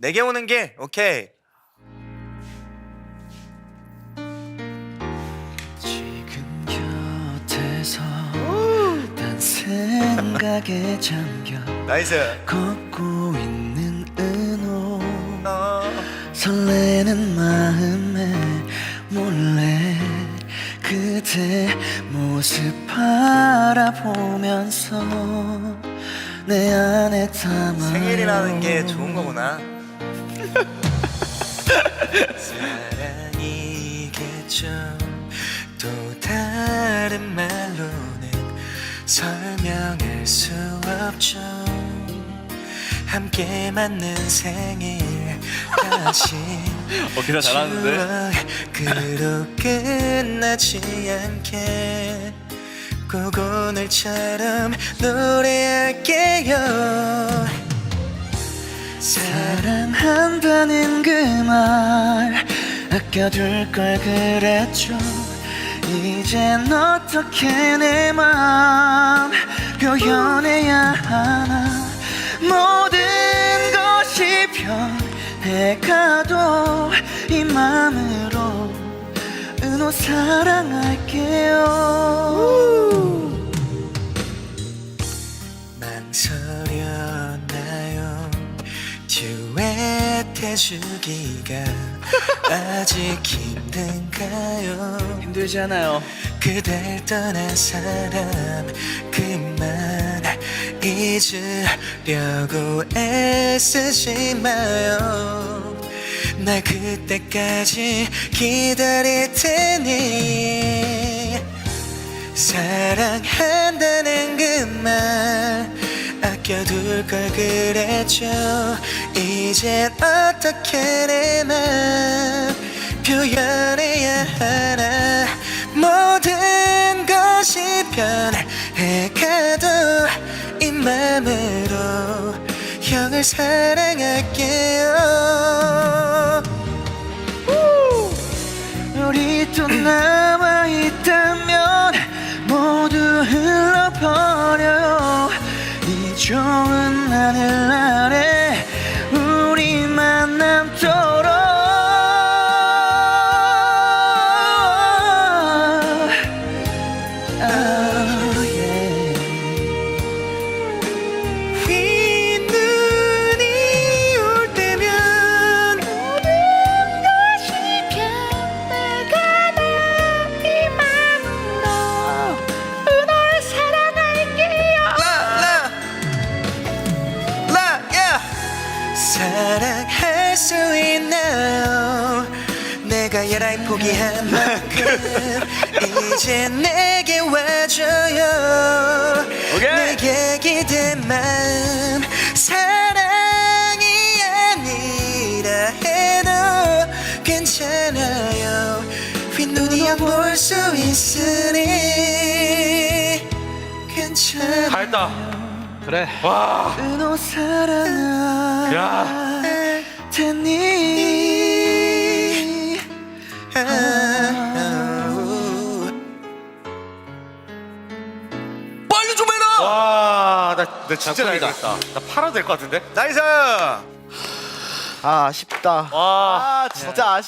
내게 오는 길. 오케이. 지금 곁에서 난 생각에 잠겨 나이스. 걷고 있는 은호 어, 설레는 마음에 몰래 그대 모습 바라보면서 내 안에 담아 생일이라는 게 좋은 거구나 사랑이겠죠 또 다른 말로는 설명할 수 없죠. 함께 맞는 생일까지 어 기사 잘하는데? 그로 끝나지 않게 꼭 오늘처럼 노래할게요. 사랑 한다는 그 말 아껴둘 걸 그랬죠. 이젠 어떻게 내 맘 표현해야 하나. 모든 것이 변해가도 이 맘으로 은호 사랑할게요. 망설였 해주기가 아직 힘든가요? 힘들지 않아요. 그댈 떠난 사람 그만 잊으려고 애쓰지 마요. 날 그때까지 기다릴 테니 사랑한다는 그 말 아껴둘 걸 그랬죠 이젠 어떻게 내 맘 표현해야 하나? 모든 것이 변해가도 이 맘으로 형을 사랑할게요 남도록 아, 예. 흰 눈이 올 때면 모든 것이 변해가는 이 맘으로 널 사랑할게요. 라, 라, 라, 야. 사랑 예라이 포기한 만큼 이제 내게 와줘요. 오케이. 내게 기댄 마음 사랑이 아니라 해도 괜찮아요. 흰눈이 안볼 수 있으니 괜찮아 잘했다. 그래. 와. 은호 사랑할 야. 테니 빨리 좀 해라 와, 나, 나 진짜 작품이다. 잘했다. 나 팔아도 될 것 같은데? 나이스 아 아쉽다. 와, 아 진짜 아쉽.